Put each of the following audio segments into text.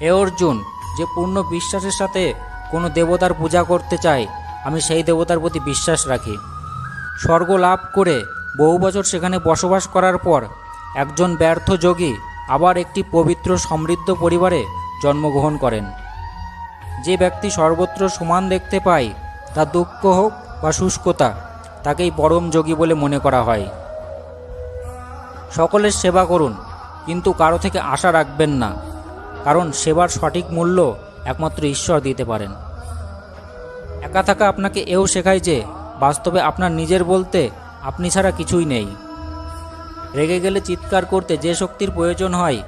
হে অর্জুন, যে পূর্ণ বিশ্বাসের সাথে কোনো দেবতার পূজা করতে চায়, আমি সেই দেবতার প্রতি বিশ্বাস রাখি। স্বর্গ লাভ করে বহু বছর সেখানে বসবাস করার পর একজন ব্যর্থ যোগী আবার একটি পবিত্র সমৃদ্ধ পরিবারে জন্মগ্রহণ করেন। যে ব্যক্তি সর্বত্র সমান দেখতে পায়, তা দুঃখ হোক বা শুষ্কতা, তাকেই পরম যোগী বলে মনে করা হয়। সকলের সেবা করুন, কিন্তু কারও থেকে আশা রাখবেন না। কারণ সেবার সঠিক মূল্য একমাত্র ঈশ্বর দিতে পারেন। একা থাকা আপনাকে এও শেখায় যে, বাস্তবে আপনার নিজের বলতে আপনি ছাড়া কিছুই নেই। রেগে গেলে চিৎকার করতে যে শক্তির প্রয়োজন হয়,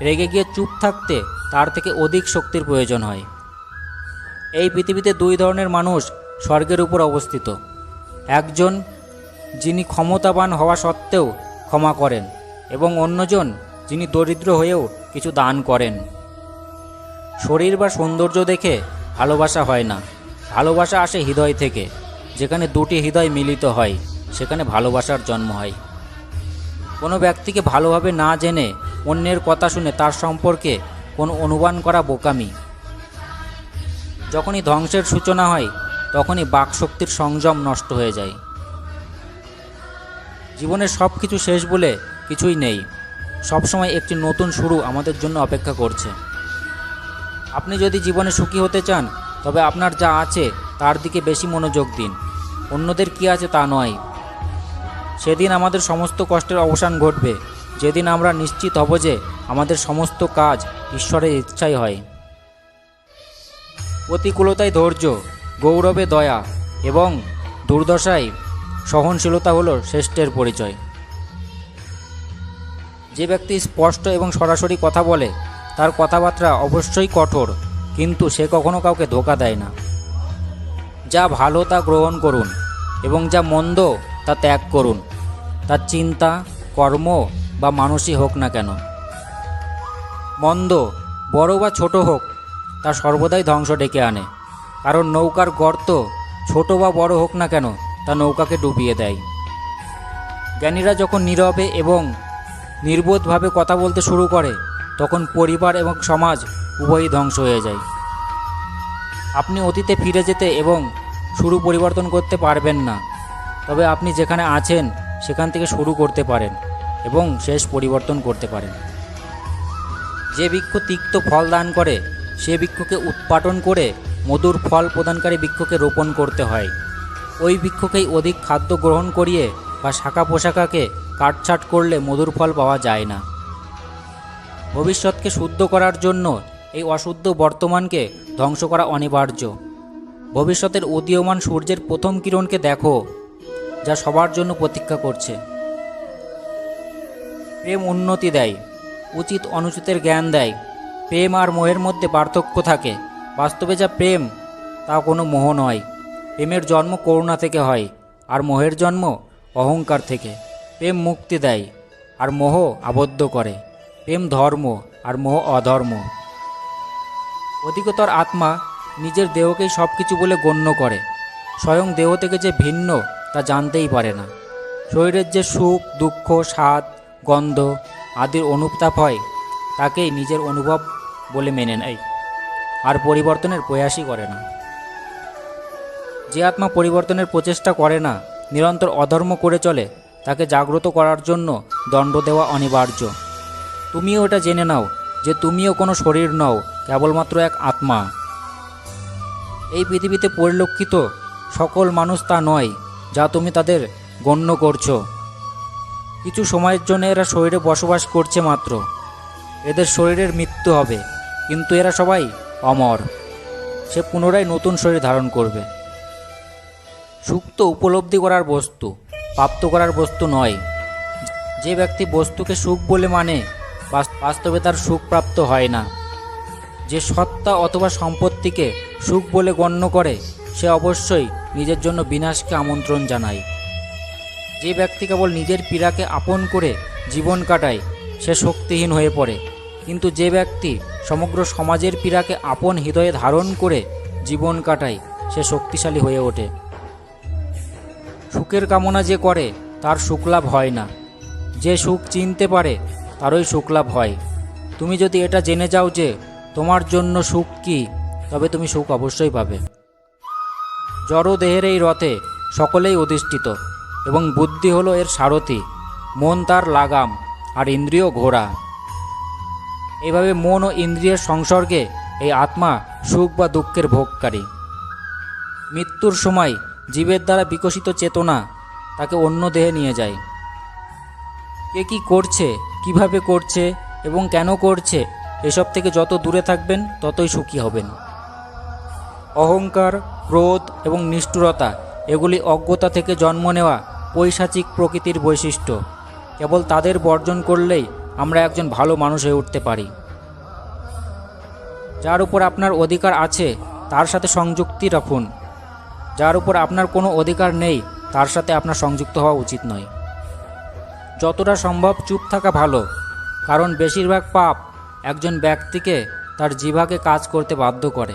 রেগে গিয়ে চুপ থাকতে তার থেকে অধিক শক্তির প্রয়োজন হয়। এই পৃথিবীতে দুই ধরনের মানুষ স্বর্গের উপর অবস্থিত। একজন যিনি ক্ষমতাবান হওয়া সত্ত্বেও ক্ষমা করেন এবং অন্যজন যিনি দরিদ্র হয়েও কিছু দান করেন। শরীর বা সৌন্দর্য দেখে ভালোবাসা হয় না। ভালোবাসা আসে হৃদয় থেকে, যেখানে দুটি হৃদয় মিলিত হয়, সেখানে ভালোবাসার জন্ম হয়। কোনো ব্যক্তিকে ভালোভাবে না জেনে অন্যের কথা শুনে তার সম্পর্কে কোনো অনুমান করা বোকামি। যখনই ধ্বংসের সূচনা হয়, তখনই বাকশক্তির সংযম নষ্ট হয়ে যায়। জীবনের সব কিছু শেষ বলে কিছুই নেই। সবসময় একটি নতুন শুরু আমাদের জন্য অপেক্ষা করছে। আপনি যদি জীবনে সুখী হতে চান, তবে আপনার যা আছে তার দিকে বেশি মনোযোগ দিন। অন্যদের কি আছে তা নয়। সেদিন আমাদের সমস্ত কষ্টের অবসান ঘটবে। যেদিন আমরা নিশ্চিত হব যে আমাদের সমস্ত কাজ ঈশ্বরের ইচ্ছাই হয়। প্রতিকূলতায় ধৈর্য, গৌরবে দয়া এবং দুর্দশায় সহনশীলতা হলো শ্রেষ্ঠের পরিচয়। যে ব্যক্তি স্পষ্ট এবং সরাসরি কথা বলে, তার কথাবার্তা অবশ্যই কঠোর, কিন্তু সে কখনো কাউকে ধোকা দেয় না। যা ভালো তা গ্রহণ করুন, এবং যা মন্দ তা ত্যাগ করুন। তার চিন্তা, কর্ম বা মানসই হোক না কেন। মন্দ, বড় বা ছোট হোক, তা সর্বদাই ধ্বংস ডেকে আনে। কারণ নৌকার গর্ত ছোট বা বড় হোক না কেন, তা নৌকাকে ডুবিয়ে দেয়। জ্ঞানীরা যখন নীরবে এবং নির্বোধভাবে কথা বলতে শুরু করে, তখন পরিবার এবং সমাজ উভয়ই ধ্বংস হয়ে যায়। আপনি অতীতে ফিরে যেতে এবং শুরু পরিবর্তন করতে পারবেন না, তবে আপনি যেখানে আছেন সেখান থেকে শুরু করতে পারেন এবং শেষ পরিবর্তন করতে পারেন। যে বৃক্ষ তিক্ত ফল দান করে, সে বৃক্ষকে উৎপাটন করে মধুর ফল প্রদানকারী বৃক্ষকে রোপণ করতে হয়। ওই বৃক্ষকেই অধিক খাদ্য গ্রহণ করিয়ে বা শাখা পোশাকাকে কাটছাট করলে মধুর ফল পাওয়া যায় না। ভবিষ্যৎকে শুদ্ধ করার জন্য এই অশুদ্ধ বর্তমানকে ধ্বংস করা অনিবার্য। ভবিষ্যতের উদীয়মান সূর্যের প্রথম কিরণকে দেখো, যা সবার জন্য প্রতীক্ষা করছে। প্রেম উন্নতি দেয়, উচিত অনুচিতের জ্ঞান দেয়। প্রেম আর মোহের মধ্যে পার্থক্য থাকে। বাস্তবে যা প্রেম, তা কোনো মোহ নয়। প্রেমের জন্ম করুণা থেকে হয়, আর মোহের জন্ম অহংকার থেকে। প্রেম মুক্তি দেয় আর মোহ আবদ্ধ করে। প্রেম ধর্ম আর মোহ অধর্ম। অধিকতর আত্মা নিজের দেহকেই সব কিছু বলে গণ্য করে। স্বয়ং দেহ থেকে যে ভিন্ন তা জানতেই পারে না। শরীরের যে সুখ, দুঃখ, স্বাদ, গন্ধ আদির অনুতাপ হয়, তাকেই নিজের অনুভব বলে মেনে নেয়। আর পরিবর্তনের প্রয়াসই করে না। যে আত্মা পরিবর্তনের প্রচেষ্টা করে না, নিরন্তর অধর্ম করে চলে তাকে জাগ্রত করার জন্য দণ্ড দেওয়া অনিবার্য। তুমিও এটা জেনে নাও যে তুমিও কোনো শরীর নও, কেবলমাত্র এক আত্মা। এই পৃথিবীতে পরিলক্ষিত সকল মানুষ তা নয়, যা তুমি তাদের গণ্য করছ। কিছু সময়ের জন্য এরা শরীরে বসবাস করছে মাত্র। এদের শরীরের মৃত্যু হবে, কিন্তু এরা সবাই অমর। সে পুনরায় নতুন শরীর ধারণ করবে। সুক্ত উপলব্ধি করার বস্তু। প্রাপ্ত করার বস্তু নয়। যে ব্যক্তি বস্তুকে সুখ বলে মানে বাস্তবে তার সুখ প্রাপ্ত হয় না। যে সত্তা অথবা সম্পত্তিকে সুখ বলে গণ্য করে, সে অবশ্যই নিজের জন্য বিনাশকে আমন্ত্রণ জানায়। যে ব্যক্তি কেবল নিজের পীড়াকে আপন করে জীবন কাটায়, সে শক্তিহীন হয়ে পড়ে। কিন্তু যে ব্যক্তি সমগ্র সমাজের পীড়াকে আপন হৃদয়ে ধারণ করে জীবন কাটায়, সে শক্তিশালী হয়ে ওঠে। সুখের কামনা যে করে, তার সুখলাভ হয় না। যে সুখ চিনতে পারে, তারই সুখলাভ হয়। তুমি যদি এটা জেনে যাও যে, তোমার জন্য সুখ কি, তবে তুমি সুখ অবশ্যই পাবে। জড় দেহের এই রথে সকলেই অধিষ্ঠিত, এবং বুদ্ধি হলো এর সারথি। মন তার লাগাম, আর ইন্দ্রিয় ঘোড়া এভাবে মন ও ইন্দ্রিয়ের সংসর্গে এই আত্মা সুখ বা দুঃখের ভোগকারী। মৃত্যুর সময় জীবের দ্বারা বিকশিত চেতনা তাকে অন্য দেহে নিয়ে যায়। কে কী করছে, কীভাবে করছে এবং কেন করছে, এসব থেকে যত দূরে থাকবেন ততই সুখী হবেন। অহংকার, ক্রোধ এবং নিষ্ঠুরতা, এগুলি অজ্ঞতা থেকে জন্ম নেওয়া পৈশাচিক প্রকৃতির বৈশিষ্ট্য। কেবল তাদের বর্জন করলেই আমরা একজন ভালো মানুষ হয়ে উঠতে পারি। যার উপর আপনার অধিকার আছে, তার সাথে সংযুক্তি রাখুন। যার উপর আপনার কোনো অধিকার নেই, তার সাথে আপনার সংযুক্ত হওয়া উচিত নয়। যতটা সম্ভব চুপ থাকা ভালো, কারণ বেশিরভাগ পাপ একজন ব্যক্তিকে তার জিভাকে কাজ করতে বাধ্য করে।